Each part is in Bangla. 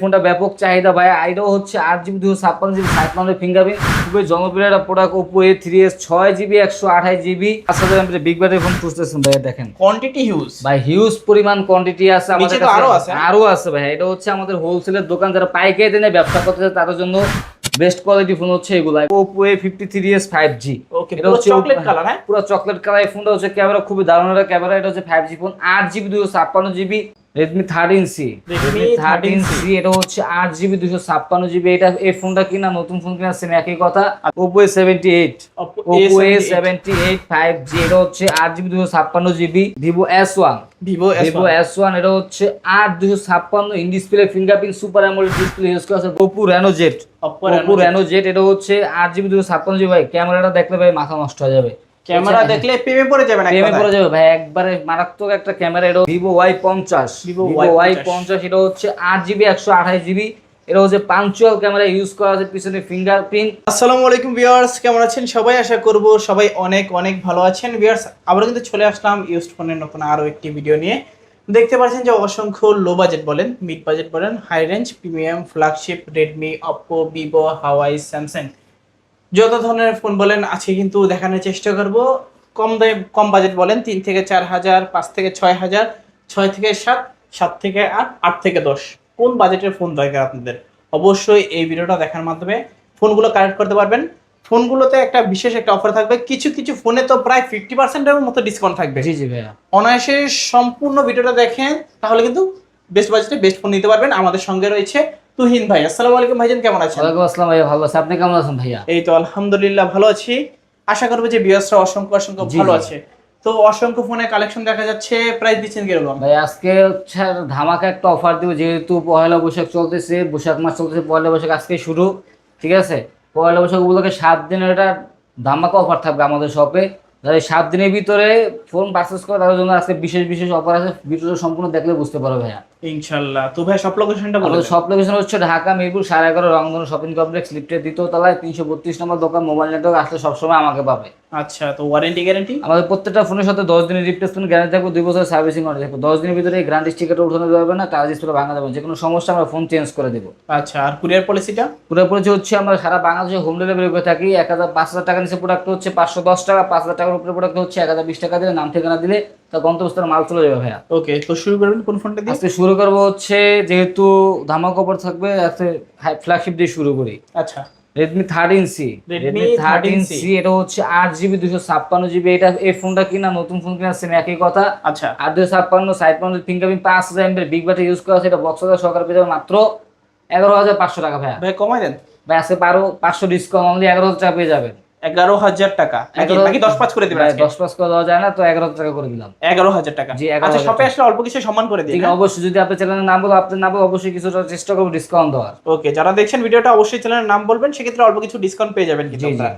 ফোনটা ব্যাপক চাহিদা ভাই। আইটাও হচ্ছে আট জিবি দুশো ছাপ্পান্ন জিবি সাত ফিঙ্গারপ্রিন্ট খুবই জনপ্রিয় একটা product Oppo A three S ছয় জিবি একশো আঠাশ জিবি পাঁচ হাজার এমপি বিগ ব্যাটারি ফোন খুঁজতেছেন ভাই দেখেন। কোয়ান্টিটি হিউজ ভাই হিউজ পরিমাণ কোয়ান্টিটি আছে আমাদের আরও আছে? আরও আছে ভাই এটা হচ্ছে আমাদের হোলসেলের দোকান যারা পাইকারি দিনে ব্যবসা করতে তাদের জন্য বেস্ট কোয়ালিটি ফোন হচ্ছে এগুলা। Oppo A fifty three S five G okay পুরো চকলেট কালার হ্যাঁ? পুরো চকলেট কালার এই ফোনটা হচ্ছে ক্যামেরা খুবই দারুণ একটা ক্যামেরা এটা হচ্ছে ফাইভ জি ফোন আট জিবি দুশো ছাপ্পান্ন GB Redmi thirteen C Redmi thirteen 13C C এটা হচ্ছে আট জিবি দুশো ছাপ্পান্ন জিবি এটা এই ফোনটা কিনা নতুন ফোন কিনা সেম একই কথা। Oppo A seventy eight Oppo Oppo A A78 seventy eight five G এটা হচ্ছে আট জিবি দুশো ছাপ্পান্ন GB Vivo S one Vivo Vivo S one এটা হচ্ছে আট দুশো ছাপ্পান্ন in display fingerprint super AMOLED display use করা আছে Oppo Reno eight Oppo Oppo Reno eight এটা হচ্ছে আট জিবি দুশো ছাপ্পান্ন জিবি ভাই। ক্যামেরাটা দেখলে ভাই মাথা নষ্ট হয়ে যাবে। ক্যামেরা দেখলে প্রেমে পড়ে যাবে না প্রেমে পড়ে যাবে ভাই একবারে মারাত্মক একটা ক্যামেরা এটা ভিভো ওয়াই পঞ্চাশ। ভিভো ওয়াই পঞ্চাশ এটা হচ্ছে আট জিবি একশো আঠাশ জিবি। এটা হচ্ছে পাঞ্চুয়াল ক্যামেরা ইউজ করা আছে, পিছনে ফিঙ্গারপ্রিন্ট আসসালামু আলাইকুম ভিউয়ার্স কেমন আছেন? সবাই আশা করব সবাই অনেক অনেক ভালো আছেন। ভিউয়ার্স আবার কিন্তু চলে আসলাম ইউজড ফোনের নতুন আরও একটি ভিডিও নিয়ে। দেখতে পাচ্ছেন যে অসংখ্য লো বাজেট বলেন মিড বাজেট বলেন high range premium flagship Redmi Oppo Vivo Huawei Samsung যত ধরনের ফোন বলেন আছে কিন্তু দেখানোর চেষ্টা করব। কম দামে, কম বাজেট বলেন, তিন থেকে চার হাজার, পাঁচ থেকে ছয় হাজার, ছয় থেকে সাত সাত থেকে আট আট থেকে দশ। কোন বাজেটের ফোন দরকার আপনাদের? অবশ্যই এই ভিডিওটা দেখার মাধ্যমে ফোনগুলো কালেক্ট করতে পারবেন। ফোনগুলোতে একটা বিশেষ একটা অফার থাকবে। কিছু কিছু ফোনে তো প্রায় ফিফটি পার্সেন্টের মতো ডিসকাউন্ট থাকবে। জি জি ভাইয়া। অনায়াসে সম্পূর্ণ ভিডিওটা দেখেন তাহলে কিন্তু বেস্ট বাজেটে বেস্ট ফোন নিতে পারবেন। আমাদের সঙ্গে রয়েছে তুহিন ভাই। আসসালামু আলাইকুম ভাইজান কেমন আছেন? ওয়ালাইকুম আসসালাম ভাইয়া ভালো আছে। আপনি কেমন আছেন ভাইয়া? এই তো আলহামদুলিল্লাহ ভালো আছি। আশা করব যে বিয়াসরা অসংখ্য অসংখ্য ভালো আছে। তো অসংখ্য ফোনে কালেকশন দেখা যাচ্ছে প্রাইস দিচ্ছেন কীরকম? ভাই, আজকে হচ্ছে ধামাকা একটা অফার দিব, যেহেতু পয়লা বৈশাখ চলতেছে, বৈশাখ মাস চলতেছে, পয়লা বৈশাখ আজকে শুরু, ঠিক আছে? পয়লা বৈশাখ উপলক্ষে সাত দিনের একটা ধামাকা অফার থাকবে আমাদের শপে যারা সাত দিনের ভিতরে ফোন পারচেস করে, তাদের জন্য আজকে বিশেষ বিশেষ অফার আছে, ভিডিওটা সম্পূর্ণ দেখলে বুঝতে পারো ভাইয়া। ইনশাল্লাহ। তো ভাই সব লোকেশনটা বলে সব লোকেশন হচ্ছে ঢাকা মিরপুর সাড়ে এগারো রংধনু শপিং কমপ্লেক্স লিফটের দ্বিতীয় তলায় তিনশো বত্রিশ নম্বর দোকান মোবাইল নেটওয়ার্ক আসলে সবসময় আমাকে পাবে। আচ্ছা তো ওয়ারেন্টি গ্যারান্টি আমাদের প্রত্যেকটা ফোনের সাথে দশ দিনের রিপ্লেসমেন্ট গ্যারান্টি থাকবে দুই বছরের সার্ভিসিং ওয়ারেন্টি থাকবে। দশ দিনের ভিতরে এই গ্যারান্টি স্টিকারটা উঠানো যাবে না টাচ ডিসপ্লে ভাঙা যাবে যে কোনো সমস্যা আমরা ফোন চেঞ্জ করে দেবো। আচ্ছা আর কুরিয়ার পলিসিটা পুরোপুরি হচ্ছে আমরা সারা বাংলাদেশে হোম ডেলিভারি করে থাকি এক হাজার পাঁচ হাজার টাকা নিচে প্রোডাক্ট হচ্ছে পাঁচশো দশ টাকা পাঁচ হাজার টাকার উপরে প্রোডাক্ট হচ্ছে এক হাজার বিশ টাকা দিলে নাম ঠিকানা দিলে গন্তব্যস্থলে মাল চলে যাবে ভাইয়া। ওকে তো শুরু করবেন কোন ফোনটা দিয়ে? আজকে শুরু করব হচ্ছে যেহেতু ধামাক অফার থাকবে আজকে ফ্ল্যাগশিপ দিয়ে শুরু করি। আচ্ছা। Redmi thirteen C Redmi thirteen C এটা হচ্ছে আট জিবি দুশো ছাপ্পান্ন জিবি এটা এই ফোনটা কিনা নতুন ফোন কিনা সেম একই কথা। আচ্ছা। আট দুশো ছাপ্পান্ন সাইড পাউন্ড ফিঙ্গারপ্রিন্ট পাঁচ হাজার এমপি বিগ ব্যাটারি ইউজ করা আছে। এটা বক্স হাজার সরকার পেয়ে যাবে মাত্র এগারো হাজার পাঁচশো টাকা ভাইয়া। ভাই কমাই দেন। ভাই আজকে বারো পাঁচশো ডিসকাউন্ট অনলি এগারো হাজার টাকা পেয়ে যাবেন। এগারো হাজার টাকা। নাকি দশ পাঁচ করে দিবেন দশ পাঁচ করে দেওয়া যায় না তো এগারো হাজার টাকা করে দিলাম। এগারো হাজার টাকা। জি, 11,000 আচ্ছা শপে আসলে অল্প কিছু সম্মান করে দিন অবশ্যই যদি আপনার চ্যানেলের নাম বলো আপনার নাম অবশ্যই কিছুটা চেষ্টা করব ডিসকাউন্ট দেওয়ার। ওকে যারা দেখছেন ভিডিওটা অবশ্যই চ্যানেলের নাম বলবেন সেক্ষেত্রে অল্প কিছু ডিসকাউন্ট পেয়ে যাবেন কিন্তু। আপনারা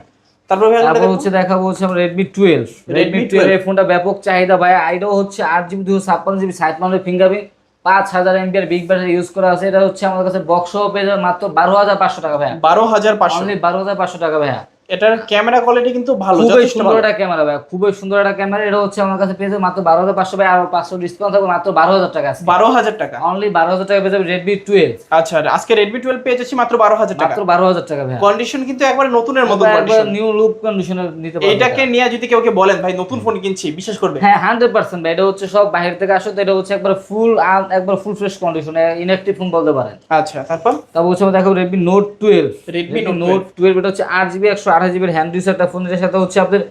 তারপর হচ্ছে হচ্ছে আমরা রেডমি টুয়েলভ রেডমি টুয়েলভ এই ফোনটা ব্যাপক চাহিদা ভাই। আইটাও হচ্ছে আট জিবি দুশো ছাপ্পান্ন জিবি মাউন্টের ফিঙ্গারপ্রিন্ট পাঁচ হাজার এমপিআর বিগ ব্যাটারি ইউজ করা আছে। এটা হচ্ছে আমাদের কাছে বক্স পেয়ে মাত্র বারো হাজার পাঁচশো টাকা ভাইয়া। বারো হাজার পাঁচশো। বারো হাজার পাঁচশো টাকা ভাইয়া। এটার ক্যামেরা কোয়ালিটি কিন্তু ভালো খুবই সুন্দর একটা ক্যামেরা ভাই খুবই সুন্দর একটা ক্যামেরা এটা হচ্ছে আমার কাছে পেয়ে যাবে মাত্র বারো হাজার পাঁচশো ভাই আর পাঁচশো ডিসকাউন্ট থাকবে মাত্র বারো হাজার টাকা আছে। বারো হাজার টাকা। অনলি বারো হাজার টাকা রেডমি টুয়েলভ আচ্ছা আজকে রেডমি টুয়েলভ পেয়ে যাচ্ছি মাত্র বারো হাজার টাকা। মাত্র বারো হাজার টাকা ভাইয়া কন্ডিশন কিন্তু একবার নতুনের মতো নিউ লুক কন্ডিশনে নিতে পারবে এটাকে নিয়ে যদি কেউ বলেন ভাই নতুন ফোন কিনছি বিশেষ করবে হ্যাঁ হান্ড্রেড পার্সেন্ট ভাই এটা হচ্ছে সব বাইরে থেকে আসো তো এটা হচ্ছে একবার ফুল একবার ফুল ফ্রেশ কন্ডিশনে ইনঅ্যাক্টিভ ফোন বলতে পারেন। আচ্ছা তারপর? তারপর হচ্ছে দেখাবো Redmi note twelve Note note twelve এটা হচ্ছে আট জিবি একশো আঠাশ জিবির হ্যান্ড ডিস একটা ফোন সাথে হচ্ছে আপনাদের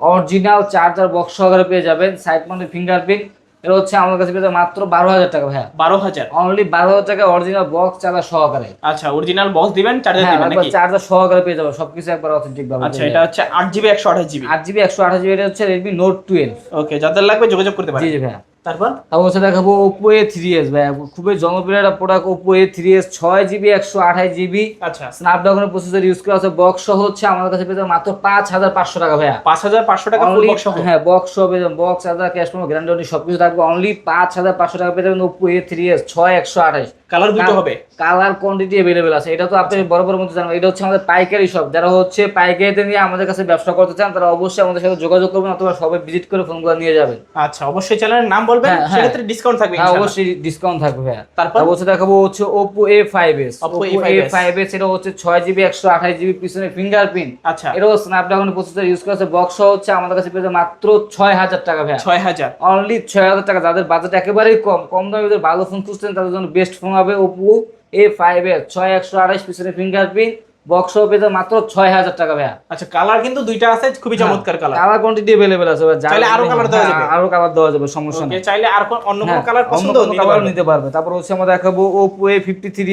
অরিজিনাল চার্জার বক্স সহকারে পেয়ে যাবেন সাইড মাউন্টেড ফিঙ্গারপ্রিন্ট এটা হচ্ছে আমার কাছে পেয়ে মাত্র বারো হাজার টাকা ভাইয়া। বারো হাজার? অনলি বারো হাজার টাকা অরিজিনাল বক্স চার্জার সহকারে। আচ্ছা অরিজিনাল বক্স দিবেন চার্জার হ্যাঁ দিবেন নাকি? চার্জার সহকারে পেয়ে যাবে সবকিছু একবার অথেন্টিক ভাবে আচ্ছা এটা হচ্ছে আট জিবি একশো আঠাশ জিবি। আট জিবি একশো আঠাশ জিবি এটা হচ্ছে রেডমি নোট টুয়েলভ ওকে যাদের লাগবে যোগাযোগ করতে পারেন। জি ভাইয়া। তারপর? তারপর হচ্ছে দেখাবো ওপো এ থ্রি এস ভাই খুবই জনপ্রিয় একটা product Oppo A three S ছয় জিবি একশো আঠাশ জিবি আচ্ছা। স্ন্যাপড্রাগনের প্রসেসর ইউজ করা আছে বক্স সহ হচ্ছে আমাদের কাছে পেয়ে মাত্র পাঁচ হাজার পাঁচশো টাকা ভাইয়া। পাঁচ হাজার পাঁচশো টাকা ফুল Only- বক্স সহ? হ্যাঁ বক্স সহ পেয়ে যাবেন। বক্স হাজার ক্যাশ কোনো গ্যারান্টি সবকিছু থাকবে। অনলি পাঁচ হাজার পাঁচশো টাকা পেয়ে যাবেন ওপো এ থ্রি এস ছয় একশো আঠাশ। কালার দুটো হবে? কালার কোয়ান্টিটি আছে। এটা তো আপনি বড় বড় মধ্যে জানেন। এটা হচ্ছে আমাদের পাইকারি শপ যারা হচ্ছে পাইকারিতে নিয়ে আমাদের কাছে ব্যবসা করতে চান তারা অবশ্যই আমাদের সাথে যোগাযোগ করবেন অথবা সবাই ভিজিট করে ফোনগুলো নিয়ে যাবেন। আচ্ছা অবশ্যই চ্যানেলের নাম বলবেন হ্যাঁ, হ্যাঁ। সেক্ষেত্রে ডিসকাউন্ট থাকবে হ্যাঁ অবশ্যই ডিসকাউন্ট থাকবে তারপর? হচ্ছে দেখাবো হচ্ছে Oppo A5s Oppo Oppo A5s A5s এটা হচ্ছে ছয় জিবি একশো আঠাশ জিবি পিছনে ফিঙ্গারপ্রিন্ট আচ্ছা। এটাও স্ন্যাপড্রাগন প্রসেসর ইউজ করেছে বক্স হচ্ছে আমাদের কাছে পেয়ে যাবে মাত্র ছয় হাজার টাকা ভাইয়া। ছয় হাজার। অনলি ছয় হাজার টাকা। যাদের বাজেট একেবারেই কম কম দামে যাদের ভালো ফোন খুঁজছেন তাদের জন্য বেস্ট ফোন হবে ওপো এ ফাইভ এর ছয় একশো আঠাশ পিছনে ফিঙ্গারপ্রিন্ট বক্স পেয়ে যাবে মাত্র ছয় হাজার টাকা ভাইয়া। আচ্ছা কালার কিন্তু দুইটা আছে খুবই চমৎকার কালার কালার কোয়ান্টিটি অ্যাভেলেবেল আছে চাইলে আরও colour দেওয়া যাবে? হ্যাঁ, আরও কালার দেওয়া যাবে সমস্যা নেই। চাইলে আর অন্য কোন হ্যাঁ, কালার পছন্দ কোনো নিতে নিতে পারবে। তারপর হচ্ছে আমরা দেখাবো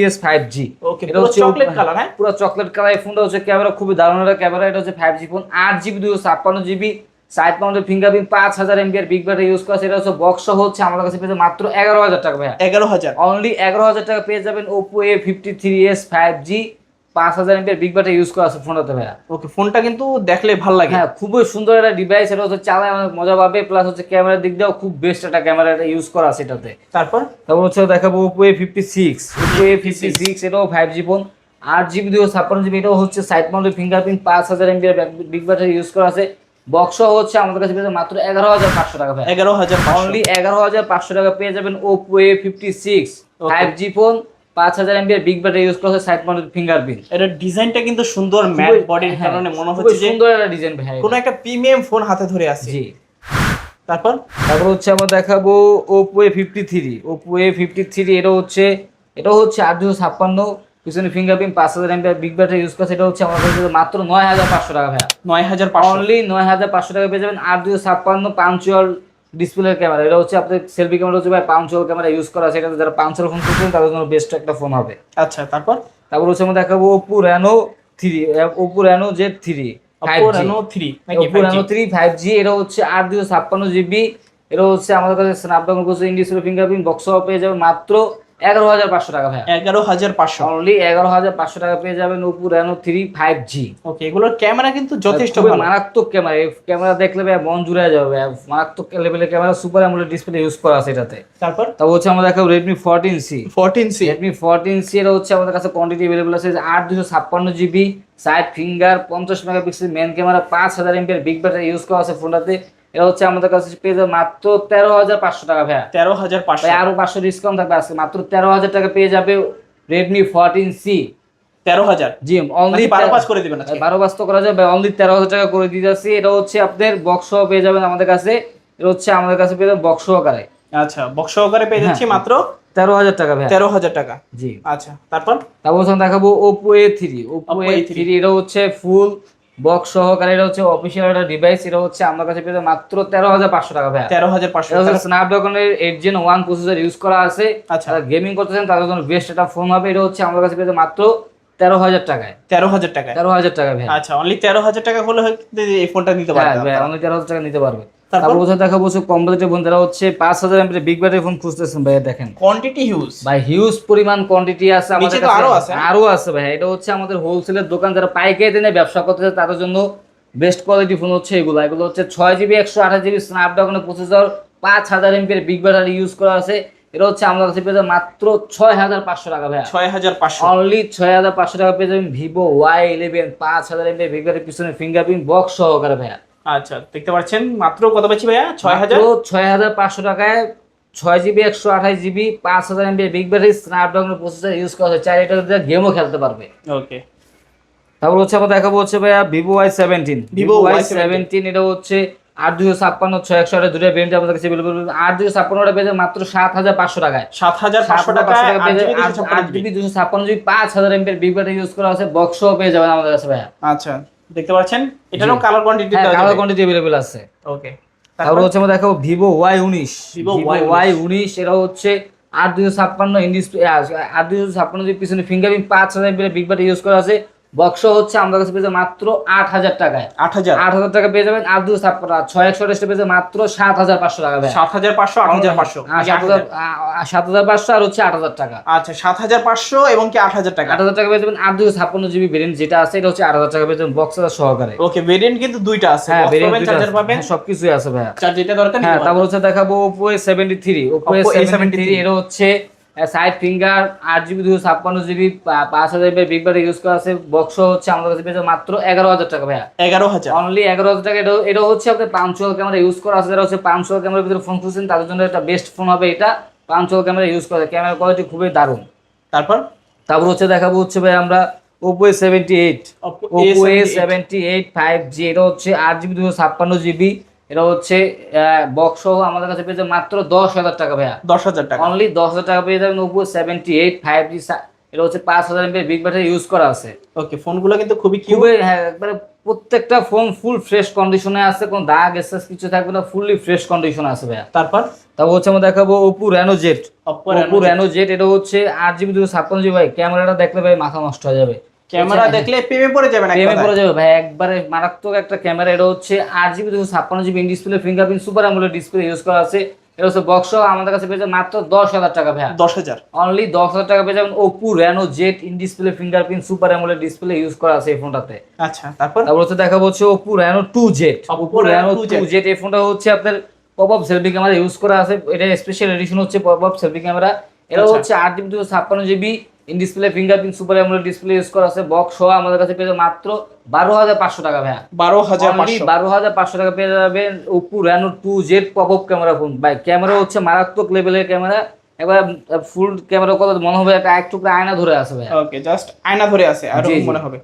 এস ফাইভ জি ওকে পুরো চকলেট কালার হ্যাঁ? পুরো চকলেট কালার এই ফোনটা হচ্ছে ক্যামেরা খুবই দারুণ একটা ক্যামেরা এটা হচ্ছে ফাইভ জি ফোন আট জিবি দুশো ছাপ্পান্ন জিবি সাইড মাউন্টের ফিঙ্গারপ্রিন্ট পাঁচ হাজার এমবিআর বিগ ব্যাটারি ইউজ করা এটা হচ্ছে বক্স হচ্ছে আমাদের কাছে পেয়েছে মাত্র এগারো হাজার টাকা ভাইয়া। এগারো হাজার। অনলি এগারো হাজার টাকা পেয়ে যাবেন Oppo A fifty three S five G পাঁচ হাজার এমবিআর বিগ ব্যাটারি ইউজ করা আছে ফোনটাতে ভাইয়া। ওকে ফোনটা কিন্তু দেখলে ভালো লাগে। হ্যাঁ খুবই সুন্দর একটা ডিভাইস এটা হচ্ছে চালায় অনেক মজা পাবে প্লাস হচ্ছে ক্যামেরার দিক দিয়েও খুব বেস্ট একটা ক্যামেরা এটা ইউজ করা আছে এটাতে। তারপর? তারপর হচ্ছে দেখাবো Oppo A fifty six Oppo A fifty six এটাও ফাইভ জি ফোন আট জিবি দুশো ছাপ্পান্ন জিবি এটাও হচ্ছে সাইড মাউন্টের ফিঙ্গারপ্রিন্ট পাঁচ হাজার এমবি বিগ ব্যাটারি ইউজ করা আছে। বক্স হচ্ছে আমাদের কাছে পেয়ে মাত্র এগারো হাজার পাঁচশো টাকা এগারো হাজার অনলি এগারো হাজার পাঁচশো টাকা পেয়ে যাবেন Oppo A fifty six five G phone পাঁচ হাজার এমবি বিগ ব্যাটারি ইউজ করা আছে সাইড মাউন্টের ফিঙ্গারপ্রিন্ট এটা ডিজাইনটা কিন্তু সুন্দর ম্যাট বডির কারণে মনে হচ্ছে যে সুন্দর একটা ডিজাইন ভাই। কোনো একটা প্রিমিয়াম ফোন হাতে ধরে আছে। জি। তারপর? তারপর হচ্ছে আমরা দেখাবো Oppo A fifty three Oppo A fifty three এটা হচ্ছে এটা হচ্ছে আট দুশো ছাপ্পান্ন। পিছনে ফিঙ্গারপ্রিন্ট পাঁচ হাজার এমপি বিগ ব্যাটারি ইউজ করছে এটা হচ্ছে আমাদের কাছে মাত্র নয় হাজার পাঁচশো টাকা ভাইয়া। নয় হাজার পাঁচশো। অনলি নয় হাজার পাঁচশো টাকা পেয়ে যাবেন আট দুশো ছাপ্পান্ন পাঞ্চুয়াল ডিসপ্লের ক্যামেরা এটা হচ্ছে আপনার সেলফি ক্যামেরা হচ্ছে ভাই পাঞ্চুয়াল ক্যামেরা ইউজ করা আছে। এটা যারা পাঞ্চুয়াল ফোন করছেন তাদের জন্য বেস্ট একটা ফোন হবে। আচ্ছা তারপর? তারপর হচ্ছে আমরা দেখাবো Oppo Reno three Oppo Reno Z three five Oppo three Reno 3 নাকি Oppo Reno three five G এটা হচ্ছে আট দুশো ছাপ্পান্ন জিবি এটা হচ্ছে আমাদের কাছে স্ন্যাপড্রাগন করছে ইন্ডিসপ্লে ফিঙ্গারপ্রিন্ট বক্স পেয়ে যাবে মাত্র এগারো হাজার পাঁচশো টাকা ভাই এগারো হাজার পাঁচশো। অনলি এগারো হাজার পাঁচশো টাকা পেয়ে যাবেন Oppo Reno three five G okay এগুলোর ক্যামেরা কিন্তু যথেষ্ট মারাত্মক ক্যামেরা এই ক্যামেরা দেখলে ভাই মন জুড়ে যাবে মারাত্মক লেভেলের camera super AMOLED display use করা আছে এটাতে। তারপর? তারপর হচ্ছে আমরা দেখাবো Redmi fourteen C fourteen C Redmi fourteen C এটা হচ্ছে আমাদের কাছে কোয়ান্টিটি অ্যাভেলেবল আছে আট দুশো ছাপ্পান্ন জিবি সাইড ফিঙ্গার পঞ্চাশ মেগাপিক্সেল মেন ক্যামেরা পাঁচ হাজার এমপির বিগ ব্যাটারি ইউজ করা আছে ফোনটাতে এটা হচ্ছে আমাদের কাছে পেয়ে যাবে মাত্র তেরো হাজার পাঁচশো টাকা ভাইয়া। তেরো হাজার পাঁচশো। আরও পাঁচশো ডিসকাউন্ট থাকবে আজকে। মাত্র তেরো হাজার টাকা পেয়ে যাবে রেডমি ফোরটিন সি তেরো হাজার। জি অনলি বারো পাঁচ করে দিবেন বারো পাঁচ তো করা যাবে। অনলি তেরো হাজার টাকা করে দিয়ে যাচ্ছি। এটা হচ্ছে আপনার বক্স পেয়ে যাবেন আমাদের কাছে। এটা হচ্ছে আমাদের কাছে পেয়ে যাবেন বক্স সহকারে। আচ্ছা বক্স সহকারে পেয়ে যাচ্ছি হ্যাঁ। মাত্র তেরো হাজার টাকা ভাইয়া। তেরো হাজার টাকা। জি। আচ্ছা তারপর? তারপর দেখাবো Oppo A three Oppo A three এটা হচ্ছে ফুল বক্স সহকারে এটা হচ্ছে অফিসিয়াল একটা ডিভাইস এটা হচ্ছে আমার কাছে পেয়ে মাত্র তেরো হাজার পাঁচশো টাকা ভাই তেরো হাজার পাঁচশো স্ন্যাপড্রাগনের eight Gen one processor use করা আছে। আচ্ছা। গেমিং করতেছেন তাদের জন্য বেস্ট একটা ফোন হবে। এটা হচ্ছে আমার কাছে পেতে মাত্র তেরো হাজার টাকায়। তেরো হাজার টাকা তেরো হাজার টাকা ভাই আচ্ছা অনলি তেরো হাজার টাকা হলে এই ফোনটা নিতে পারবে ভাই আপনারা। অনলি তেরো হাজার টাকা নিতে পারবে। তারপর? তারপর বছর দেখা বছর কম বাজেটের ফোন যারা হচ্ছে পাঁচ হাজার এমপি বিগ ব্যাটারি ফোন খুঁজতেছেন ভাই দেখেন। কোয়ান্টিটি হিউজ ভাই হিউজ পরিমাণ কোয়ান্টিটি আছে আমাদের কাছে। আরও আছে? আরও আছে ভাই এটা হচ্ছে আমাদের হোলসেলের দোকান। যারা পাইকারি দিনে ব্যবসা করতে চায় তাদের জন্য বেস্ট কোয়ালিটি ফোন হচ্ছে এগুলো। এগুলো হচ্ছে ছয় জিবি একশো আঠাশ জিবি স্ন্যাপড্রাগনের প্রসেসর পাঁচ হাজার এমপির বিগ ব্যাটারি ইউজ করা আছে। এটা হচ্ছে আমাদের কাছে পেয়ে মাত্র ছয় হাজার পাঁচশো টাকা ভাই ছয় হাজার পাঁচশো। অনলি ছয় হাজার পাঁচশো টাকা পেয়ে যাবেন ভিভো ওয়াই ইলেভেন পাঁচ হাজার এমপি বিগ ব্যাটারি পিছনে ফিঙ্গারপ্রিন্ট বক্স সহকারে ভাইয়া। আচ্ছা দেখতে পাচ্ছেন মাত্র কত পাচ্ছি ভাইয়া? ছয় হাজার? ছয় হাজার পাঁচশো টাকায় ছয় জিবি একশো আঠাশ জিবি পাঁচ হাজার এমবি বিগ ব্যাটারি স্ন্যাপড্রাগনের প্রসেসর ইউজ করা হচ্ছে চার এটা গেমও খেলতে পারবে। ওকে তারপর হচ্ছে আমরা দেখাবো হচ্ছে ভাইয়া Vivo Y seventeen Vivo Y Y17 seventeen এটা হচ্ছে আট দুশো ছাপ্পান্ন ছয় একশো আঠাশ দুটো ভেরিয়েন্ট আমাদের কাছে হবে। আট দুশো ছাপ্পান্নটা পেয়ে মাত্র সাত হাজার পাঁচশো টাকায়। সাত হাজার পাঁচশো টাকা আট জিবি দুশো ছাপ্পান্ন জিবি পাঁচ হাজার এমপির বিগ ব্যাটারি ইউজ করা আছে বক্সও পেয়ে যাবেন আমাদের কাছে ভাইয়া। আচ্ছা। দেখতে পাচ্ছেন? এটারও colour quantity colour quantity available আছে। ওকে তারপর হচ্ছে আমরা দেখাবো ভিভো ওয়াই উনিশ। Vivo ভিভো Y19 ওয়াই উনিশ এটা হচ্ছে আট দুশো ছাপ্পান্ন ডিসপ্লে আট দুশো ছাপ্পান্ন জিবি পিছনে ফিঙ্গারপ্রিন্ট পাঁচ হাজার বিগ ব্যাটারি ইউজ করা আছে। বক্স হচ্ছে আমাদের কাছে পেয়ে মাত্র আট হাজার টাকায়। আট হাজার? আট হাজার টাকা পেয়ে যাবেন আর ছয় একশো পেয়ে যাবে মাত্র সাত হাজার পাঁচশো টাকা সাত হাজার পাঁচশো আট হাজার পাঁচশো। সাত হাজার পাঁচশো আর হচ্ছে আট হাজার টাকা। আচ্ছা সাত হাজার পাঁচশো এবং কি আট হাজার টাকা? আট হাজার টাকা পেয়ে যাবেন আর দুশো ছাপ্পান্ন জিবি ভেরিয়েন্ট যেটা আছে এটা হচ্ছে আট হাজার টাকা পেয়ে যাবেন বক্স সহকারে। ওকে ভেরিয়েন্ট কিন্তু দুইটা আছে। হ্যাঁ ভেরিয়েন্ট চার্জার পাবেন সবকিছুই আছে ভাইয়া। চার্জ যেটা দরকার হ্যাঁ তারপর হচ্ছে দেখাবো Oppo A seventy three Oppo A seventy three এটা হচ্ছে সাইড ফিঙ্গার আট জিবি দুশো ছাপ্পান্ন জিবি পাঁচ হাজার বিগ ব্যাটারি ইউজ করা আছে। বক্স হচ্ছে আমাদের কাছে পেয়েছে মাত্র এগারো হাজার টাকা ভাইয়া। এগারো হাজার। অনলি এগারো হাজার টাকা। এটা এটা হচ্ছে আপনার পাঁচশোয়াল ক্যামেরা ইউজ করা আছে। যারা হচ্ছে পাঁচশোয়াল ক্যামেরার ভিতরে ফোন খুঁজছেন তাদের জন্য একটা বেস্ট ফোন হবে এটা। পাঁচশোয়াল ক্যামেরা ইউজ করা ক্যামেরা কোয়ালিটি খুবই দারুণ। তারপর? তারপর হচ্ছে দেখাবো হচ্ছে ভাই আমরা Oppo A seventy eight Oppo A seventy eight five G এটা হচ্ছে আট জিবি দুশো ছাপ্পান্ন জিবি। এটা হচ্ছে বক্স সহ আমাদের কাছে পেয়েছে মাত্র দশ হাজার টাকা ভাইয়া। দশ হাজার টাকা। অনলি দশ হাজার টাকা পেয়ে যাবেন Oppo seventy eight five G এটা হচ্ছে পাঁচ হাজার এমপি বিগ ব্যাটারি ইউজ করা আছে। ওকে ফোনগুলো কিন্তু খুবই কিউট খুবই হ্যাঁ একবারে প্রত্যেকটা ফোন ফুল ফ্রেশ কন্ডিশনে আছে কোনো দাগ এসেস কিছু থাকবে না ফুললি ফ্রেশ কন্ডিশনে আছে ভাইয়া। তারপর? তারপর হচ্ছে আমরা দেখাবো Oppo Reno Z Oppo Oppo Reno Z এটা হচ্ছে আট জিবি দুশো ছাপ্পান্ন জিবি ভাই ক্যামেরাটা দেখলে ভাই মাথা নষ্ট হয়ে যাবে। ক্যামেরা দেখলে প্রেমে পড়ে যাবে না প্রেমে পড়ে যাবে ভাই। একবারে মারাত্মক একটা ক্যামেরা এটা হচ্ছে আট জিবি দুশো ছাপ্পান্ন জিবি ডিসপ্লে ফিঙ্গারপ্রিন্ট সুপার আমলের ডিসপ্লে ইউজ করা আছে। এটা হচ্ছে বক্স আমাদের কাছে মাত্র দশ হাজার টাকা দশ হাজার। অনলি দশ হাজার টাকা পেয়ে যাবেন Oppo Reno Z in display fingerprint super AMOLED display use করা আছে এই ফোনটাতে। আচ্ছা তারপর? তারপর হচ্ছে দেখা হচ্ছে Oppo Reno two Z Oppo Reno Reno 2 two Z এই ফোনটা হচ্ছে আপনার pop up selfie camera use করা আছে। এটা স্পেশাল এডিশন হচ্ছে পপ আপ সেলফি ক্যামেরা এটা আচ্ছা। হচ্ছে আট জিবি দুশো ছাপ্পান্ন GB in display fingerprint super AMOLED display use করা আছে বক্স সহ আমাদের কাছে পেয়ে যাবে মাত্র বারো হাজার পাঁচশো টাকা ভাইয়া। বারো হাজার বারো হাজার পাঁচশো টাকা পেয়ে যাবেন Oppo Reno two Z pop up camera phone ভাই ক্যামেরা হচ্ছে মারাত্মক লেভেলের ক্যামেরা এবার ফুল ক্যামেরা কথা মনে হবে? একটা এক টুকরা আয়না ধরে আছে ভাই ওকে জাস্ট আয়না ধরে আছে আর। মনে হবে।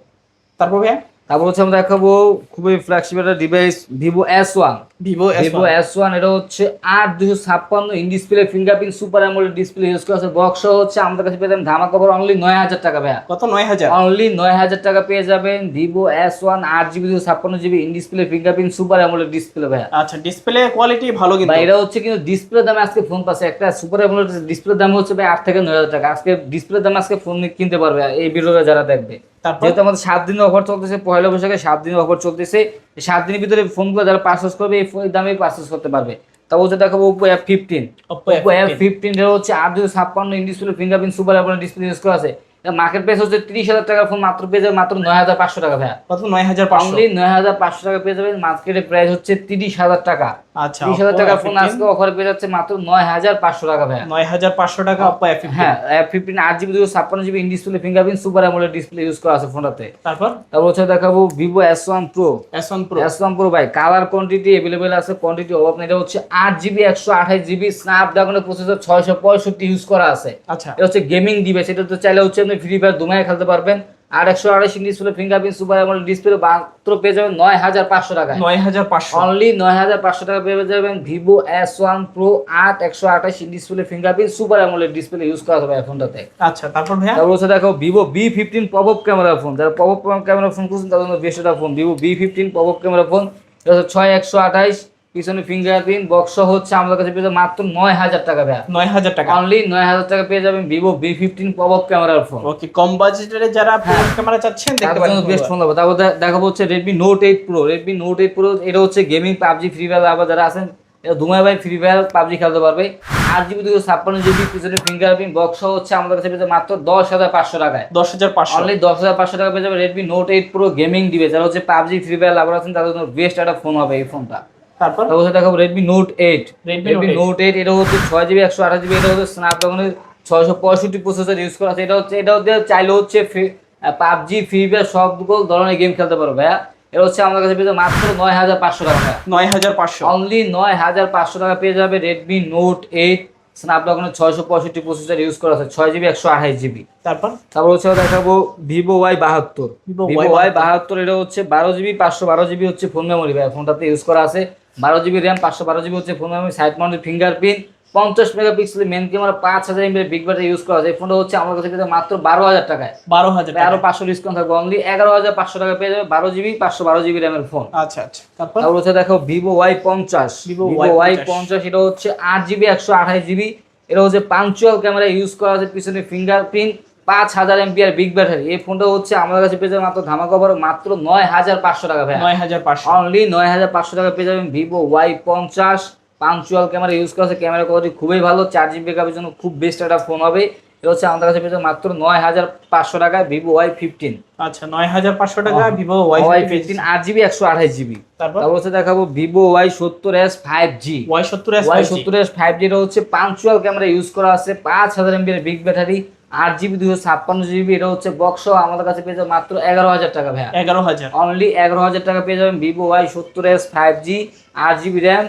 তারপর ভাইয়া? তারপর হচ্ছে আমরা দেখাবো খুবই ফ্ল্যাগশিপ একটা device Vivo S one Vivo Vivo S one এটা হচ্ছে আট দুশো ছাপ্পান্ন in display fingerprint super AMOLED display use করা আছে। বক্স হচ্ছে আমাদের কাছে পেয়ে যাবেন ধামা কভার অনলি নয় হাজার টাকা ভাইয়া। কত? নয় হাজার। অনলি নয় হাজার টাকা পেয়ে যাবেন ভিভো এস ওয়ান আট জিবি দুশো ছাপ্পান্ন GB in display fingerprint super AMOLED display ভাইয়া। আচ্ছা ডিসপ্লে কোয়ালিটি ভালো কিন্তু। ভাই এটা হচ্ছে কিন্তু ডিসপ্লে দামে আজকে ফোন পাচ্ছে। একটা সুপার অ্যামোলেড ডিসপ্লে দাম হচ্ছে ভাই আট থেকে নয় হাজার টাকা। আজকে ডিসপ্লে দামে আজকে ফোন কিনতে পারবে এই ভিডিওটা যারা দেখবে। যেহেতু আমাদের সাত দিনের অফার চলতেছে পয়লা বৈশাখে সাত দিনের অফার চলতেছে সাত দিনের ভিতরে ফোনগুলো যারা পার্সেস করবে এই দামে পার্সেস করতে পারবে। তা হচ্ছে দেখাবো Oppo F fifteen Oppo F fifteen হচ্ছে আট দুশো ছাপ্পান্ন in display fingerprint super display use করা আছে। মার্কেট প্রাইস হচ্ছে তিরিশ হাজার টাকার ফোন মাত্র পেয়ে যাবে মাত্র নয় হাজার পাঁচশো টাকা ভাইয়া। কত নয় হাজার পাঁচশো? অনলি নয় হাজার পাঁচশো টাকা পেয়ে যাবেন মার্কেটের প্রাইস হচ্ছে তিরিশ হাজার টাকা। আচ্ছা তিরিশ হাজার টাকা ফোন আজকে অফার পেয়ে যাচ্ছে মাত্র নয় হাজার পাঁচশো টাকা ভাইয়া। নয় হাজার পাঁচশো টাকা অপ্পো এফ হ্যাঁ ফিফটিন আট জিবি দুশো ছাপ্পান্ন GB in display fingerprint super AMOLED display use করা আছে ফোনটাতে তারপর? তারপর হচ্ছে দেখাবো Vivo S one pro S one pro S one pro ভাই কালার কোয়ান্টিটি অ্যাভেলেবেল আছে কোয়ান্টিটি অভাব নেই এটা হচ্ছে আট জিবি একশো আঠাশ জিবি স্ন্যাপড্রাগনের প্রসেসর ছয়শো পঁয়ষট্টি ইউজ করা আছে। আচ্ছা। এটা হচ্ছে গেমিং ডিভাইস এটা তো চাইলে হচ্ছে আপনি ফ্রি ফায়ার দুমায় খেলতে পারবেন। আর একশো আঠাশ display fingerprint super AMOLED display মাত্র পেয়ে যাবেন নয় হাজার পাঁচশো টাকায়। নয় হাজার পাঁচশো। অনলি নয় হাজার পাঁচশো টাকা পেয়ে যাবেন ভিভো এস ওয়ান প্রো আট একশো আঠাশ display fingerprint super AMOLED display use করা হবে ফোনটাতে আচ্ছা তারপর ভাইয়া? তারপর হচ্ছে দেখো Vivo V fifteen pop up camera phone যারা পপ আপ ক্যামেরা ফোন খুঁজছেন তাদের জন্য best phone Vivo V fifteen pop up camera phone ছয় একশো আঠাইশ পিছনে ফিঙ্গারপ্রিন্ট বক্স হচ্ছে আমাদের কাছে পেয়ে যাবে মাত্র নয় হাজার টাকা ভাইয়া নয় হাজার টাকা। অনলি নয় হাজার টাকা পেয়ে যাবেন Vivo V fifteen pop up ক্যামেরার ফোন ওকে কম বাজেটের যারা ক্যামেরা চাচ্ছেন দেখতে পারেন বেস্ট ফোন হবে। তারপর দেখাবো হচ্ছে Redmi note eight pro Redmi note eight pro এটা হচ্ছে গেমিং পাবজি ফ্রি ফায়ার আবার যারা আছেন দুমায় ভাই ফ্রি ফায়ার পাবজি খেলতে পারবে। আট জিবি দুশো ছাপ্পান্ন জিবি পিছনে ফিঙ্গারপ্রিন্ট বক্স হচ্ছে আমাদের কাছে পেয়ে মাত্র দশ হাজার পাঁচশো টাকায়। দশ হাজার পাঁচশো। অনলি দশ হাজার পাঁচশো টাকা পেয়ে যাবে Redmi note eight pro gaming device যারা হচ্ছে পাবজি ফ্রি ফায়ার লাভার আছেন তাদের জন্য বেস্ট একটা ফোন হবে এই ফোনটা তারপর? হচ্ছে দেখাবো Redmi note eight Redmi note eight এটা হচ্ছে ছয় জিবি একশো আঠাশ জিবি এটা হচ্ছে স্ন্যাপড্রাগনের ছয়শো পঁয়ষট্টি প্রসেসর ইউজ করা আছে। এটা হচ্ছে এটা হচ্ছে চাইলে হচ্ছে পাবজি ফ্রি ফায়ার সব ধরনের গেম খেলতে পারো ভাইয়া। এটা হচ্ছে আমাদের কাছে পেয়ে মাত্র নয় হাজার পাঁচশো টাকা নয় হাজার পাঁচশো। অনলি নয় হাজার পাঁচশো টাকা পেয়ে যাবে রেডমি নোট এইট স্ন্যাপড্রাগনের ছয়শো পঁয়ষট্টি প্রসেসর ইউজ করা আছে ছয় জিবি একশো আঠাশ জিবি তারপর? তারপর হচ্ছে দেখাবো ভিভো ওয়াই বাহাত্তর। ভিভো ওয়াই বাহাত্তর। এটা হচ্ছে বারো জিবি পাঁচশো বারো জিবি হচ্ছে ফোন মেমোরি ভাই ফোনটাতে ইউজ করা আছে। বারো জিবি র্যাম পাঁচশো বারো জিবি হচ্ছে ফোন সাইড মাউন্টেড ফিঙ্গারপ্রিন্ট পঞ্চাশ মেগাপিক্সেল মেন ক্যামেরা পাঁচ হাজার এমবি বিগ ব্যাটারি ইউজ করা এই ফোনটা হচ্ছে আমার কাছে মাত্র বারো হাজার টাকায়। বারো হাজার আরও পাঁচশো ডিসকাউন্ট থাকবে অনলি এগারো হাজার পাঁচশো টাকা পেয়ে যাবে বারো জিবি পাঁচশো বারো জিবি র্যামের ফোন আচ্ছা আচ্ছা। তারপর? হচ্ছে দেখো ভিভো ওয়াই পঞ্চাশ। ভিভো ওয়াই পঞ্চাশ। এটা হচ্ছে আট জিবি একশো আঠাশ জিবি। এটা হচ্ছে পাঞ্চুয়াল ক্যামেরা ইউজ করা আছে পিছনে ফিঙ্গারপ্রিন্ট পাঁচ হাজার এমপিআর বিগ ব্যাটারি এই ফোনটা হচ্ছে আমাদের কাছে পেয়ে যাবে মাত্র ধামাকা কভার মাত্র নয় হাজার পাঁচশো টাকা ভাই নয় হাজার পাঁচশো। অনলি নয় হাজার পাঁচশো টাকা পেয়ে যাবেন ভিভো ওয়াই পঞ্চাশ। পাঞ্চুয়াল ক্যামেরা ইউজ করা আছে ক্যামেরা কোয়ালিটি খুবই ভালো চার জিবি ব্যাকআপের জন্য খুব বেস্ট একটা ফোন হবে। এটা হচ্ছে আমাদের কাছে পেয়ে যাবেন মাত্র নয় হাজার পাঁচশো টাকায় ভিভো ওয়াই ফিফটিন আচ্ছা নয় হাজার পাঁচশো টাকা ভিভো ওয়াই ওয়াই ফিফটিন আট জিবি একশো আঠাশ জিবি তারপর? হচ্ছে দেখাবো ভিভো ওয়াই সত্তর এস ফাইভ জি ওয়াই সত্তর ওয়াই সত্তর এস ফাইভ জি এটা হচ্ছে পাঞ্চুয়াল ক্যামেরা ইউজ করা আছে পাঁচ হাজার এমবির বিগ ব্যাটারি আট জিবি দুশো ছাপ্পান্ন জিবি এটা হচ্ছে বক্স আমাদের কাছে পেয়ে যাবে মাত্র এগারো হাজার টাকা ভাইয়া। এগারো হাজার। অনলি এগারো হাজার টাকা পেয়ে যাবেন ভিভো ওয়াই সত্তর এস ফাইভ জি আট জিবি র্যাম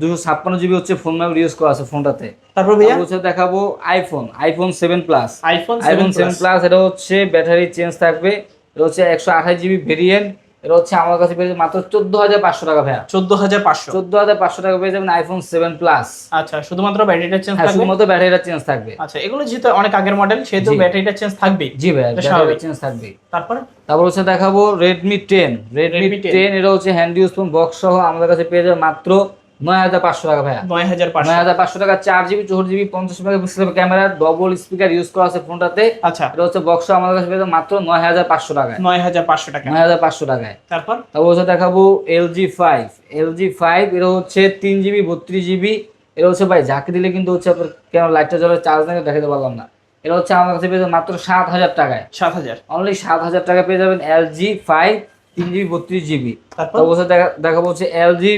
দুশো ছাপ্পান্ন জিবি হচ্ছে ফোন মেমোরি ইউজ করা আছে ফোনটাতে তারপর ভাইয়া? হচ্ছে দেখাবো iPhone iPhone seven plus iPhone iPhone seven plus এটা হচ্ছে ব্যাটারি চেঞ্জ থাকবে। এটা হচ্ছে একশো আঠাশ জিবি ভেরিয়েন্ট এটা হচ্ছে আমার কাছে পেয়ে মাত্র চোদ্দ হাজার পাঁচশো টাকা ভাইয়া। চোদ্দ হাজার পাঁচশো? চোদ্দ হাজার পাঁচশো টাকা পেয়ে যাবেন আইফোন সেভেন প্লাস আচ্ছা শুধুমাত্র ব্যাটারিটা চেঞ্জ থাকবে? শুধুমাত্র ব্যাটারিটা চেঞ্জ থাকবে। আচ্ছা এগুলো যেহেতু অনেক আগের মডেল সেহেতু। ব্যাটারিটা চেঞ্জ থাকবে জি ভাইয়া ব্যাটারিটা চেঞ্জ থাকবে তারপরে? তারপর হচ্ছে দেখাবো রেডমি টেন রেডমি টেন এটা হচ্ছে হ্যান্ড ইউজ ফোন বক্স সহ আমাদের কাছে পেয়ে যাবে মাত্র নয় হাজার পাঁচশো টাকা ভাইয়া। নয় হাজার পাঁচশো। নয় হাজার পাঁচশো টাকা চার জিবি চৌষট্টি জিবি পঞ্চাশ megapixel camera double speaker use করা আছে ফোনটাতে। আচ্ছা। এটা হচ্ছে বক্স আমাদের কাছে পেয়ে মাত্র নয় হাজার পাঁচশো টাকায়। নয় হাজার পাঁচশো টাকা। নয় হাজার পাঁচশো টাকায়। তারপর? তারপর হচ্ছে দেখাবো এলজি ফাইভ এলজি ফাইভ এটা হচ্ছে তিন জিবি বত্রিশ জিবি। এটা হচ্ছে ভাই ঝাঁকি দিলে কিন্তু হচ্ছে আপনার কেন লাইটটা জ্বলে চার্জ না দেখাতে পারলাম না। এটা হচ্ছে আমার কাছে পেয়ে মাত্র সাত হাজার টাকায়। সাত হাজার। অনলি সাত হাজার টাকা পেয়ে যাবেন এলজি ফাইভ তিন জিবি বত্রিশ জিবি। তারপর? দেখা দেখাবো হচ্ছে LG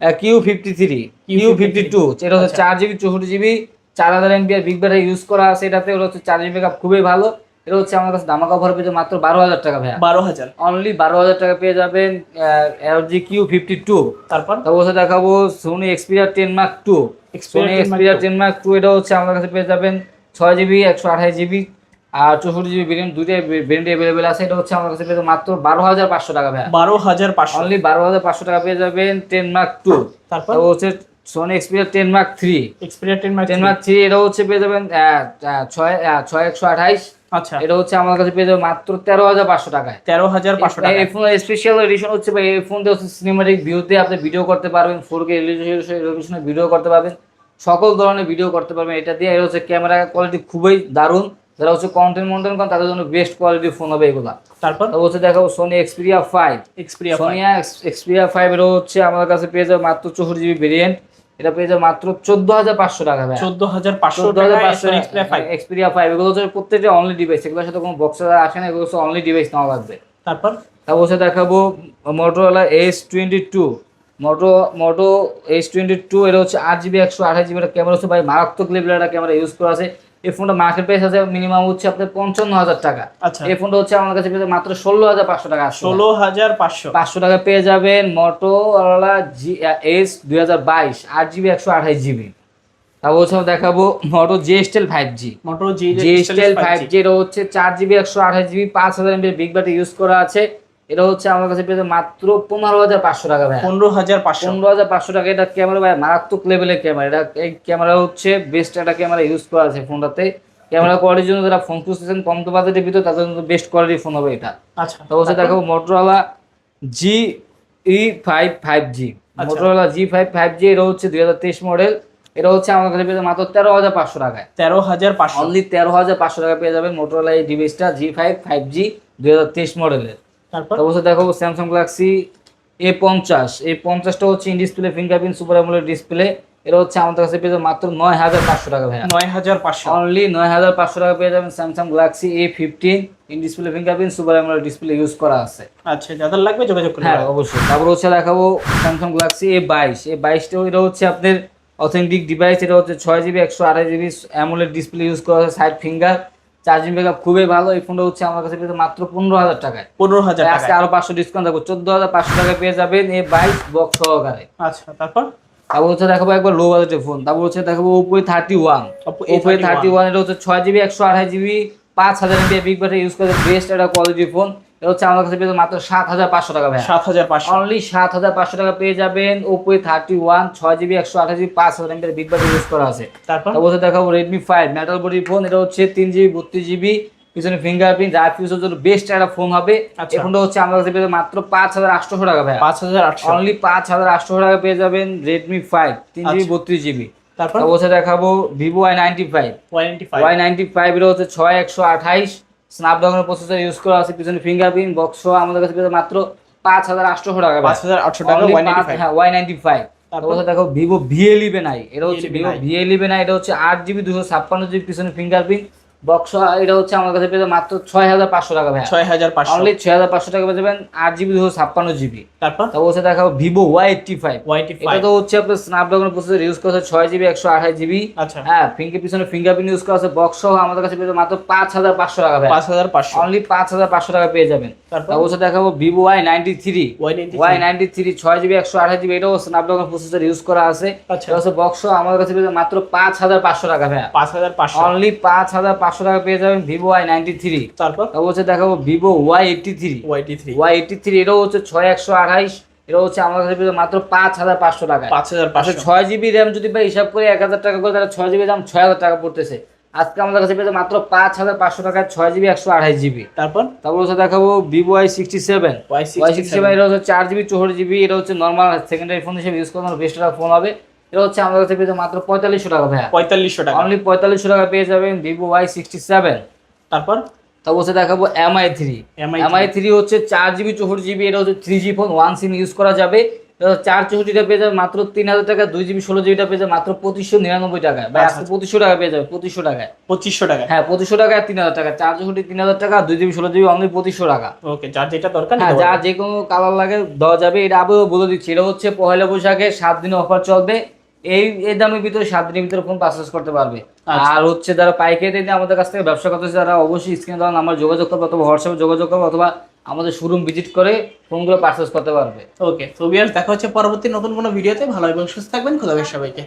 Q fifty three Q fifty two এটা হচ্ছে আচ্ছা। চার জিবি চৌষট্টি জিবি চার হাজার এমবিআর বিগ ব্যাটারি ইউজ করা আছে এটাতে ওটা হচ্ছে চার জিবি ব্যাকআপ খুবই ভালো। এটা হচ্ছে আমার কাছে দামা কভার পেয়ে মাত্র বারো হাজার টাকা ভাইয়া। বারো হাজার। অনলি বারো হাজার টাকা পেয়ে যাবেন এলজি কিউ ফিফটি টু তারপর? তারপর দেখাবো Sony Xperia ten mark two Sony 10 Xperia ten mark two এটা হচ্ছে আমার কাছে পেয়ে যাবেন ছয় জিবি একশো আঠাশ জিবি আর চৌষট্টি জিবি ভেরিয়েন্ট দুইটাই ভেরিয়েন্ট অ্যাভেলেবেল আছে। এটা হচ্ছে আমার কাছে পেয়ে মাত্র বারো হাজার পাঁচশো টাকা ভাইয়া। বারো হাজার পাঁচশো। অনলি বারো হাজার পাঁচশো টাকা পেয়ে যাবেন টেন মার্ক টু। তারপর? হচ্ছে Sony Xperia ten mark three. Xperia ten mark ten mark three এটা হচ্ছে পেয়ে যাবেন ছয় ছয় একশো আঠাইশ। আচ্ছা। এটা হচ্ছে আমার কাছে পেয়ে যাবেন মাত্র তেরো হাজার পাঁচশো টাকায়। তেরো হাজার পাঁচশো টাকা এই ফোনের স্পেশাল এডিশন হচ্ছে ভাই এই ফোনতে হচ্ছে সিনেমাটিক ভিউতে আপনি ভিডিও করতে পারবেন ফোর কে রেজলিউশনে ভিডিও করতে পারবেন। সকল ধরনের ভিডিও করতে পারবেন এটা দিয়ে এর হচ্ছে ক্যামেরা কোয়ালিটি খুবই দারুণ। যারা হচ্ছে কন্টেন্ট মন্টেন করেন তাদের জন্য বেস্ট কোয়ালিটির ফোন হবে এগুলা। তারপর? হচ্ছে দেখাবো সোনি এক্সপিরিয়া ফাইভ এক্সপিরিয়া সোনিয়া এক্সপিরিয়া ফাইভ এটা হচ্ছে আমাদের কাছে পেয়ে যাবে মাত্র চৌষট্টি জিবি ভেরিয়েন্ট এটা পেয়ে যাবে মাত্র চোদ্দ হাজার পাঁচশো টাকা চোদ্দ হাজার পাঁচশো এক্সপিরিয়া ফাইভ এগুলো হচ্ছে প্রত্যেকটা অনলি ডিভাইস এগুলোর সাথে কোনো বক্স আসে না এগুলো হচ্ছে অনলি ডিভাইস নেওয়া লাগবে। তারপর? তারপর হচ্ছে দেখাবো Motorola S twenty two Moto Moto S twenty two এটা হচ্ছে আট জিবি একশো আঠাশ জিবি ক্যামেরা হচ্ছে ভাই মারাত্মক লেভেলের একটা ক্যামেরা ইউজ করা আছে। এই ফোনটা মার্কেট প্রাইস আছে মিনিমাম হচ্ছে আপনার পঞ্চান্ন হাজার টাকা। আচ্ছা। এই ফোনটা হচ্ছে আমার কাছে মাত্র ষোলো হাজার পাঁচশো টাকা ষোলো হাজার পাঁচশো। পাঁচশো টাকা পেয়ে যাবেন মোটোরোলা জি এস দুই হাজার বাইশ আট জিবি একশো আঠাশ জিবি তারপর হচ্ছে দেখাবো মোটো জিএসটেল ফাইভ জি মোটো জি জিএসটেল ফাইভ জি এটা হচ্ছে চার জিবি একশো আঠাশ জিবি পাঁচ হাজার এমবি বিগ ব্যাটারি ইউজ করা আছে। এটা হচ্ছে আমার কাছে মাত্র পনেরো হাজার পাঁচশো টাকা ভাই পনেরো হাজার পাঁচশো। পনেরো হাজার পাঁচশো টাকা এটা ক্যামেরা ভাই মারাত্মক লেভেলের ক্যামেরা এটা এই ক্যামেরা হচ্ছে বেস্ট একটা ক্যামেরা ইউজ করা আছে ফোনটাতে। ক্যামেরা কোয়ালিটির জন্য যারা ফোন খুঁজতেছেন কম তো বাজেটের ভিতরে তাদের জন্য বেস্ট কোয়ালিটির ফোন হবে এটা। আচ্ছা। হচ্ছে দেখাবো Motorola G E five five G. Motorola G five five G এটা হচ্ছে দুই হাজার তেইশ মডেল এটা হচ্ছে আমার কাছে পেয়ে মাত্র তেরো হাজার পাঁচশো টাকায়। তেরো হাজার পাঁচশো। অনলি তেরো হাজার পাঁচশো টাকা পেয়ে যাবেন মোটরোলা এই ডিভাইসটা জি ফাইভ ফাইভ জি দুই হাজার তেইশ মডেলের তারপর? তারপর দেখাবো স্যামসাং গ্যালাক্সি এ পঞ্চাশ এই পঞ্চাশটা হচ্ছে in display fingerprint super AMOLED display এটা হচ্ছে আমাদের কাছে পেয়ে মাত্র নয় হাজার পাঁচশো টাকা ভাইয়া। নয় হাজার পাঁচশো। অনলি নয় হাজার পাঁচশো টাকা পেয়ে যাবেন Samsung Galaxy A fifteen in display fingerprint super AMOLED display use করা আছে। আচ্ছা যাদের লাগবে? যোগাযোগ করুন হ্যাঁ অবশ্যই। তারপর হচ্ছে দেখাবো স্যামসাং গ্যালাক্সি এ বাইশ। এই বাইশটাও এটা হচ্ছে আপনার অথেন্টিক ডিভাইস এটা হচ্ছে ছয় জিবি একশো আঠাশ জিবি অ্যামোলেড ডিসপ্লে ইউজ করা আছে সাইড ফিঙ্গার চার্জিং ব্যাকআপ খুবই ভালো। এই ফোনটা হচ্ছে আমার কাছে মাত্র পনেরো হাজার টাকায়। পনেরো হাজার আজকে টাকা আরও পাঁচশো ডিসকাউন্ট থাকবে চোদ্দ হাজার পাঁচশো টাকা পেয়ে যাবেন এই বাইশ বক্স সহকারে। আচ্ছা তারপর? তারপর হচ্ছে দেখাবো একবার লো বাজেটের ফোন তারপর হচ্ছে দেখাবো Oppo thirty one Oppo thirty one এটা হচ্ছে ছয় জিবি একশো আঠাশ জিবি পাঁচ হাজার এমবি বিগ ব্যাটারি ইউজ করে বেস্ট একটা কোয়ালিটি ফোন এটা হচ্ছে আমার কাছে পেয়ে মাত্র সাত হাজার পাঁচশো টাকা ভাই সাত হাজার পাঁচশো। অনলি সাত হাজার পাঁচশো টাকা পেয়ে যাবেন। ওপো থার্টি ওয়ান ছয় জিবি একশো আঠাশ জিবি পাঁচ হাজার এমবি বিগ ব্যাটারি ইউজ করা আছে। তারপর? তারপর দেখাবো Redmi five metal body phone এটা হচ্ছে তিন জিবি বত্রিশ জিবি পিছনে ফিঙ্গারপ্রিন্ট যা ফিউজের জন্য বেস্ট একটা ফোন হবে। আচ্ছা। এই ফোনটা হচ্ছে আমার কাছে পেয়ে মাত্র পাঁচ হাজার আটশো টাকা ভাই পাঁচ হাজার আটশো। অনলি পাঁচ হাজার আটশো টাকা পেয়ে যাবেন রেডমি ফাইভ তিন জিবি আচ্ছা। বত্রিশ জিবি তারপর? তারপর দেখাবো Vivo Y ninety five warranty five Y ninety five এটা হচ্ছে ছয় একশো আঠাইশ স্ন্যাপড্রাগনের প্রসেসর ইউজ করা আছে পিছনে ফিঙ্গারপ্রিন্ট বক্স আমাদের কাছে মাত্র পাঁচ হাজার আটশো টাকা। পাঁচ হাজার আটশো টাকা হ্যাঁ ওয়াই নাইনটি ফাইভ তারপর দেখো ভিভো ভিএ লিভেন নাই এটা হচ্ছে VA11i ভিভো ভিএ নাই এটা হচ্ছে আট জিবি দুশো ছাপ্পান্ন জিবি পিছনে ফিঙ্গারপ্রিন্ট বক্স এটা হচ্ছে আমার কাছে পেয়ে মাত্র ছয় হাজার পাঁচশো টাকা ভাই ছয় হাজার পাঁচশো। অনলি ছয় হাজার পাঁচশো টাকা পেয়ে যাবেন আট জিবি দুশো ছাপ্পান্ন জিবি তারপর? তারপর হচ্ছে দেখাবো ভিভো ওয়াই এইটটি ফাইভ ওয়াইটি এটা তো হচ্ছে আপনার স্ন্যাপড্রাগন প্রসেসর ইউজ করছে ছয় জিবি একশো আঠাশ জিবি আচ্ছা। হ্যাঁ ফিঙ্গার পিছনে ফিঙ্গারপ্রিন্ট ইউজ করা আছে বক্স সহ আমাদের কাছে পেয়ে মাত্র পাঁচ হাজার পাঁচশো টাকা ভাই পাঁচ হাজার পাঁচশো। অনলি পাঁচ হাজার পাঁচশো টাকা পেয়ে যাবেন। তারপর? হচ্ছে দেখাবো Vivo Y ninety three Y ninety three ছয় জিবি একশো আঠাশ জিবি এটাও স্ন্যাপড্রাগন প্রসেসর ইউজ করা আছে। আচ্ছা। বক্স আমাদের কাছে পেয়ে মাত্র পাঁচ হাজার পাঁচশো টাকা ভাইয়া। পাঁচ হাজার পাঁচশো। অনলি পাঁচ হাজার পাঁচশো টাকা পেয়ে যাবেন ভিভো ওয়াই নাইনটি থ্রি তারপর? তারপর হচ্ছে দেখাবো ভিভো ওয়াই এইটটি থ্রি ওয়াইটি থ্রি ওয়াই এইটটি থ্রি এটাও হচ্ছে ছয় একশো আঠাইশ এটা হচ্ছে আমাদের কাছে মাত্র পাঁচ হাজার পাঁচশো টাকা পাঁচ হাজার আচ্ছা পাঁচশো ছয় জিবি র্যাম যদি ভাই হিসাব করে এক হাজার টাকা করে তাহলে ছয় জিবি দাম ছয় হাজার টাকা পড়তেছে। আজকে আমাদের কাছে পেয়েছে মাত্র পাঁচ হাজার পাঁচশো টাকায় ছয় জিবি একশো আঠাইশ জিবি। তারপর? তারপর হচ্ছে দেখাবো Vivo Y sixty seven Y Y sixty seven এটা হচ্ছে চার জিবি চৌষট্টি জিবি এটা হচ্ছে নর্মাল সেকেন্ডারি ফোন হিসেবে ইউজ করার বেস্ট টাকা ফোন হবে। এটা হচ্ছে আমাদের কাছে পেয়েছে মাত্র পঁয়তাল্লিশশো টাকা ভাইয়া। পঁয়তাল্লিশশো টাকা। অনলি পঁয়তাল্লিশশো টাকা পেয়ে যাবেন ভিভো ওয়াই সিক্সটি সেভেন তারপর? তারপর দেখাবো এমআই থ্রি এমআই থ্রি হচ্ছে চার জিবি চৌষট্টি জিবি এটা হচ্ছে three G phone one SIM use করা যাবে। চার চৌষট্টিটা পেয়ে যাবে মাত্র তিন হাজার টাকা দুই জিবি ষোলো জিবিটা পেয়ে যাবে মাত্র পঁচিশশো নিরানব্বই টাকায়। বা আচ্ছা, আজকে পঁচিশশো টাকা পেয়ে যাবে পঁচিশশো টাকায়। পঁচিশশো টাকা হ্যাঁ পঁচিশশো টাকায় তিন হাজার টাকা। চার চৌষট্টি তিন হাজার টাকা দুই জিবি ষোলো জিবি অনলি পঁচিশশো টাকা। ওকে যার যেটা দরকার হ্যাঁ নিতে যা কোনো কালার লাগে দেওয়া যাবে এটা আবারও বলে দিচ্ছি। এটা হচ্ছে পহেলা বৈশাখে সাত দিন অফার চলবে। এই এই দামের ভিতরে সাত দিনের ভিতরে ফোন পারচেস করতে পারবে। আচ্ছা। আর হচ্ছে যারা পাইকারি দিয়ে আমাদের কাছ থেকে ব্যবসা করতেছে তারা অবশ্যই স্ক্রিনে দেওয়া আমার যোগাযোগ করবে অথবা হোয়াটসঅ্যাপে যোগাযোগ করবে অথবা আমাদের শোরুম ভিজিট করে ফোনগুলো পারচেস করতে পারবে। ওকে তো বিয়ার দেখা হচ্ছে পরবর্তী নতুন কোনো ভিডিওতে ভালো এবং সুস্থ থাকবেন খোদা হাফেজ সবাইকে।